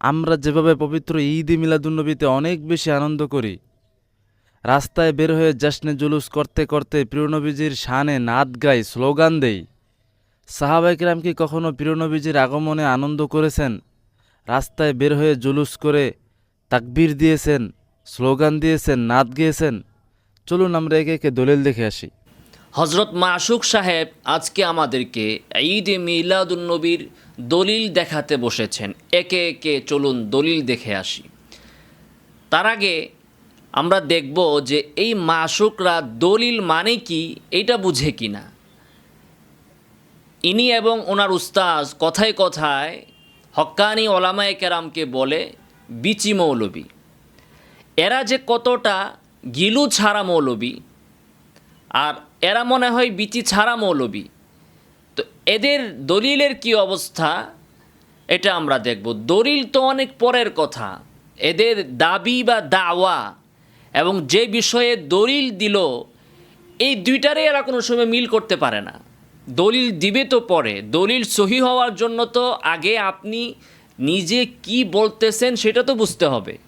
আমরা যেভাবে পবিত্র ঈদ মিলাদুন্নবীতে অনেক বেশি আনন্দ করি, রাস্তায় বের হয়ে জাসনে জুলুস করতে করতে প্রিয়নবীজির শানে নাদ গাই, স্লোগান দেই। সাহাবাইকরাম কি কখনো প্রিয়নবীজির আগমনে আনন্দ করেছেন? রাস্তায় বের হয়ে জুলুস করে তাকবির দিয়েছেন, স্লোগান দিয়েছেন, নাদ গিয়েছেন। চলুন আমরা একে একে দলিল দেখে আসি। হজরত মাসুক সাহেব আজকে আমাদেরকে ঈদ এ মিলাদুন্নবীর দলিল দেখাতে বসেছেন। একে একে চলুন দলিল দেখে আসি। তার আগে আমরা দেখব যে এই মাসুকরা দলিল মানে কি এইটা বুঝে কি না ইনি এবং ওনার উস্তাজ কথায় কথায় হক্কানি ওলামায়ে কেরামকে বলে, বিচি মৌলবী, এরা যে কতটা গিলু ছাড়া মৌলবী, আর এরা মনে হয় বিচি ছাড়া মৌলবী। তো এদের দলিলের কি অবস্থা? এটা আমরা দেখব। দলিল তো অনেক পরের কথা। এদের দাবি বা দাওয়া এবং যে বিষয়ে দলিল দিল, এই দুইটারে এরা কোনো সময় মিল করতে পারে না। দলিল দিবে তো পরে। দলিল সহি হওয়ার জন্য তো আগে আপনি নিজে কি বলতেছেন সেটা তো বুঝতে হবে।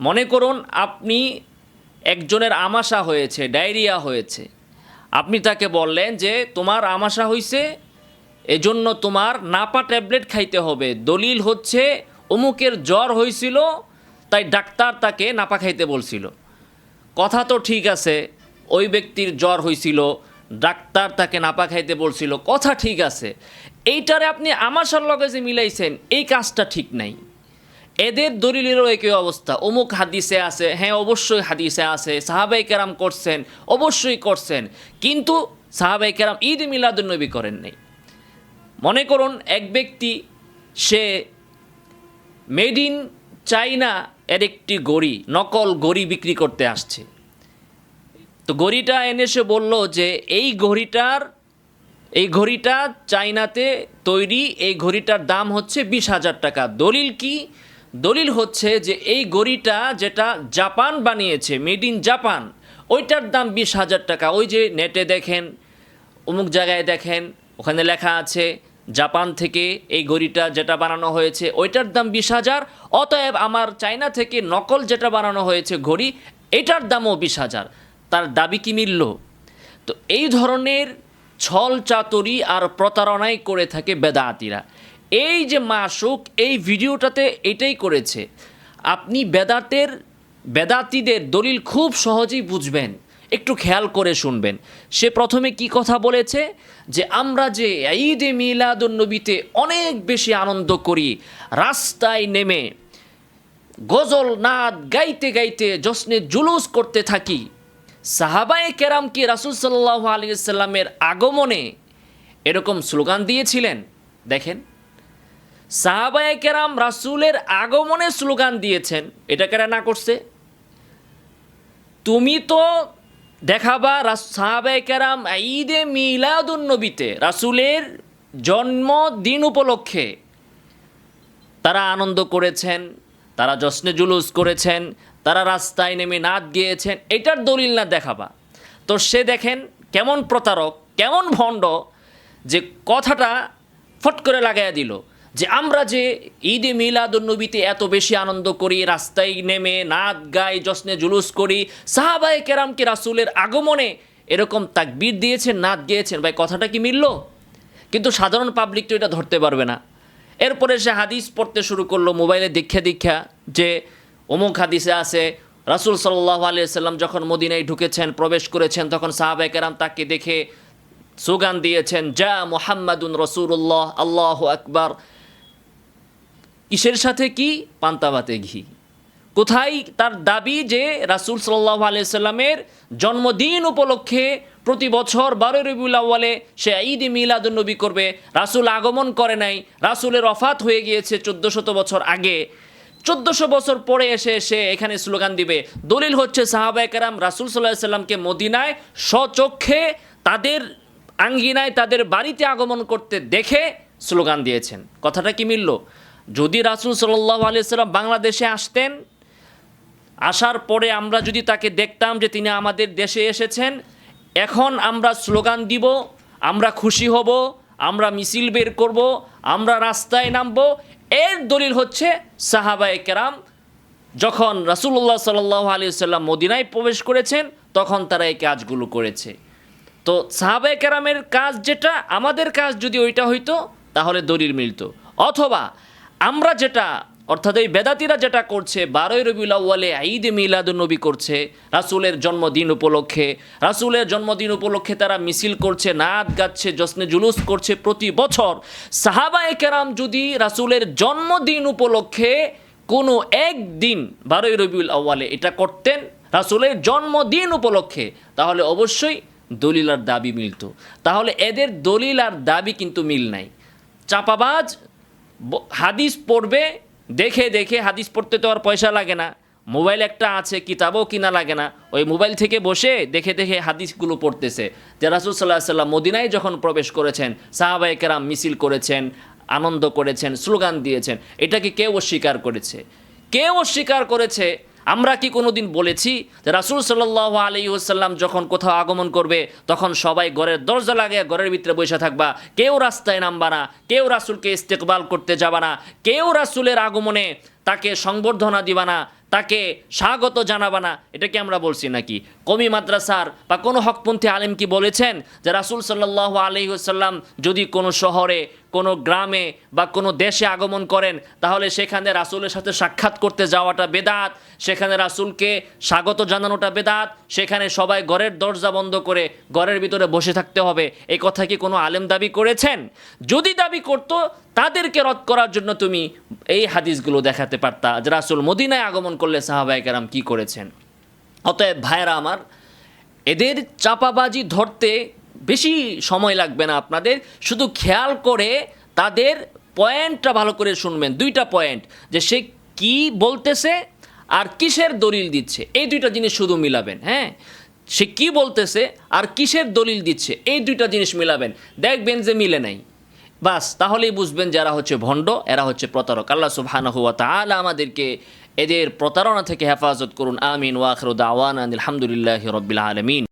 মনে করুন, আপনি একজনের আমাশা হয়েছে, ডায়রিয়া হয়েছে। আপনি তাকে বললেন যে, তোমার আমাশা হয়েছে এজন্য তোমার নাপা ট্যাবলেট খাইতে হবে। দলিল হচ্ছে, অমুকের জ্বর হয়েছিল তাই ডাক্তার তাকে নাপা খাইতে বলছিল। কথা তো ঠিক আছে, ওই ব্যক্তির জ্বর হয়েছিল ডাক্তার তাকে নাপা খাইতে বলছিল, কথা ঠিক আছে। এইটারে আপনি আমাশার লগে যে মিলাইছেন, এই কাজটা ঠিক নাই। এদের দলিলেরও একই অবস্থা। অমুক হাদিসে আছে হ্যাঁ অবশ্যই হাদিসে আছে, সাহাবাই কেরাম করছেন, অবশ্যই করছেন, কিন্তু সাহাবাই কেরাম ঈদ মিলাদুন্নবী করেন নাই। মনে করুন, এক ব্যক্তি, সে মেড ইন চাইনা এর একটি গড়ি, নকল গড়ি বিক্রি করতে আসছে। তো গড়িটা এনে সে বলল যে, এই ঘড়িটার এই ঘড়িটা চাইনাতে তৈরি, এই ঘড়িটার দাম হচ্ছে বিশ হাজার টাকা। দলিল কি? দলিল হচ্ছে যে এই ঘড়িটা যেটা জাপান বানিয়েছে, মেড ইন জাপান, ওইটার দাম বিশ হাজার টাকা। ওই যে নেটে দেখেন, অমুক জায়গায় দেখেন, ওখানে লেখা আছে, জাপান থেকে এই ঘড়িটা যেটা বানানো হয়েছে, ওইটার দাম বিশ হাজার। অতএব আমার চায়না থেকে নকল যেটা বানানো হয়েছে ঘড়ি, এটার দামও বিশ হাজার। তার দাবি কি মিলল? তো এই ধরনের ছল চাতুরি আর প্রতারণাই করে থাকে বেদাতিরা। এই যে মাসুক এই ভিডিওটাতে এটাই করেছে। আপনি বেদাতের বেদাতিদের দলিল খুব সহজেই বুঝবেন, একটু খেয়াল করে শুনবেন। সে প্রথমে কি কথা বলেছে? যে আমরা যে ঈদে মিলাদুন্নবীতে অনেক বেশি আনন্দ করি, রাস্তায় নেমে গজল নাদ গাইতে গাইতে জশ্নে জুলুস করতে থাকি। সাহাবায়ে কেরাম কি রাসুল সাল্লাহ আলিয়াল্লামের আগমনে এরকম স্লোগান দিয়েছিলেন? দেখেন। সাহাবায়ে কেরাম রাসুলের আগমনে স্লোগান দিয়েছেন। এটা কেরা না করছে? তুমি তো দেখাবা সাহাবায়ে কেরাম ঈদে মিলাদুন্নবীতে রাসুলের জন্মদিন উপলক্ষে। তারা আনন্দ করেছেন, তারা জশ্নে জুলুস করেছেন, তারা রাস্তায় নেমে নাচ গিয়েছেন, এটার দলিল না দেখাবা। তো সে দেখেন কেমন প্রতারক, কেমন ভণ্ড, যে কথাটা ফট করে লাগাইয়া দিল। যে আমরা যে ঈদে মিলাদুন্নবীতে এত বেশি আনন্দ করি, রাস্তায় নেমে নাচ গাই জশ্নে জুলুস করি, সাহাবায়ে কেরামকে রাসুলের আগমনে এরকম তাকবীর দিয়েছেন নাচ গিয়েছেন, ভাই কথাটা কি মিলল? কিন্তু সাধারণ পাবলিক তো এটা ধরতে পারবে না। এরপরে সে হাদিস পড়তে শুরু করল, মোবাইলে দীক্ষা দীক্ষা যে অমুক হাদিসে আছে, রাসুল সাল্লাহ আলিয়াল্লাম যখন মদিনায় ঢুকেছেন, প্রবেশ করেছেন, তখন সাহাবাই কেরাম তাকে দেখে সুগান দিয়েছেন যা মোহাম্মদুন রসুল্লাহ আল্লাহ আকবার। কিসের সাথে কি? পান্তাবাতে ঘি। কোথায় তার দাবি যে রাসুল সাল্লাহ আলিয়াল্লামের জন্মদিন উপলক্ষে প্রতি বছর বারো রবিউল আউ্বালে সে ঈদ মিলাদুন্নবী করবে। রাসুল আগমন করে নাই। রাসুলের অফাত হয়ে গিয়েছে চোদ্দ শত বছর আগে। চোদ্দোশো বছর পরে এসে সে এখানে স্লোগান দিবে। দলিল হচ্ছে সাহাবা একরাম রাসুল সাল্লাহ সাল্লামকে মদিনায় স্বচক্ষে তাদের আঙ্গিনায় তাদের বাড়িতে আগমন করতে দেখে স্লোগান দিয়েছেন। কথাটা কি মিলল? যদি রাসুল সাল্লাহ আলিয়া সাল্লাম বাংলাদেশে আসতেন, আসার পরে আমরা যদি তাকে দেখতাম যে তিনি আমাদের দেশে এসেছেন, এখন আমরা স্লোগান দিব, আমরা খুশি হব, আমরা মিছিল বের করব, আমরা রাস্তায় নামব। এর দলিল হচ্ছে সাহাবায়ে কেরাম, যখন রাসুল্লাহ সাল্লাহ আলী সাল্লাম মদিনায় প্রবেশ করেছেন, তখন তারা এই কাজগুলো করেছে। তো সাহাবায়ে কেরামের কাজ যেটা, আমাদের কাজ যদি ওইটা হইতো, তাহলে দলিল মিলতো। অথবা আমরা যেটা, অর্থাৎ এই বেদাতিরা যেটা করছে, বারোই রবিউল আউ্বালে ঈদ মিলাদুন্নবী করছে, রাসুলের জন্মদিন উপলক্ষে, রাসুলের জন্মদিন উপলক্ষে তারা মিছিল করছে, নাচ গাচ্ছে, জশ্নে জুলুস করছে প্রতি বছর। সাহাবায়ে কেরাম যদি রাসুলের জন্মদিন উপলক্ষে কোনো একদিন বারোই রবিউল আউ্বালে এটা করতেন, রাসুলের জন্মদিন উপলক্ষে, তাহলে অবশ্যই দলিল আর দাবি মিলতো। তাহলে এদের দলিল আর দাবি কিন্তু মিল নাই। চাপাবাজ হাদিস পড়বে, দেখে দেখে হাদিস পড়তে তো আর পয়সা লাগে না। মোবাইল একটা আছে, কিতাবও কিনা লাগে না। ওই মোবাইল থেকে বসে দেখে দেখে হাদিসগুলো পড়তেছে। যে রাসুল সাল্লাহ সাল্লাম মদিনায় যখন প্রবেশ করেছেন, সাহাবায়ে কেরাম মিছিল করেছেন, আনন্দ করেছেন, স্লোগান দিয়েছেন, এটাকে কেউ অস্বীকার করেছে। কেউ অস্বীকার করেছে আমরা কি কোনোদিন বলেছি যে রাসুল সাল্লাহ আলী ওসাল্লাম যখন কোথাও আগমন করবে, তখন সবাই ঘরের দরজা লাগিয়ে ঘরের ভিতরে বসে থাকবা। কেউ রাস্তায় নামবা না, কেউ রাসুলকে ইস্তেকবাল করতে যাবা না, কেউ রাসুলের আগমনে তাকে সংবর্ধনা দিবা না, তাকে স্বাগত জানাবা না। এটা কি আমরা বলছি নাকি? কমি মাদ্রাসার বা কোনো হকপন্থী আলেম কি বলেছেন যে রাসুল সাল্লাহ আলহিহসাল্লাম যদি কোনো শহরে কোনো গ্রামে বা কোনো দেশে আগমন করেন, তাহলে সেখানে রাসুলের সাথে সাক্ষাৎ করতে যাওয়াটা বেদাত, সেখানে রাসুলকে স্বাগত জানানোটা বেদাত, সেখানে সবাই ঘরের দরজা বন্ধ করে ঘরের ভিতরে বসে থাকতে হবে। এই কথা কি কোনো আলেম দাবি করেছেন? যদি দাবি করতো, তাদেরকে রদ করার জন্য তুমি এই হাদিসগুলো দেখাতে পারতা যে রাসুল মদিনায় আগমন করলে সাহাবাই কারাম কী করেছেন। অতএব ভাইরা আমার, এদের চাপাবাজি ধরতে বেশি সময় লাগবে না আপনাদের। শুধু খেয়াল করে তাদের পয়েন্টটা ভালো করে শুনবেন, দুইটা পয়েন্ট, যে সে কি বলতেছে আর কিসের দলিল দিচ্ছে। এই দুইটা জিনিস শুধু মিলাবেন হ্যাঁ? সে কি বলতেছে আর কিসের দলিল দিচ্ছে, এই দুইটা জিনিস মিলাবেন। দেখবেন যে মিলে নাই। বাস, তাহলেই বুঝবেন যারা হচ্ছে ভণ্ড, এরা হচ্ছে প্রতারক। আল্লাহ সুবহানাহু ওয়া তাআলা আমাদেরকে এদের প্রতারণা থেকে হেফাজত করুন। আমিন ওয়াখরুদ আওয়ান আলহামদুলিল্লাহ রব্বিল আলমিন।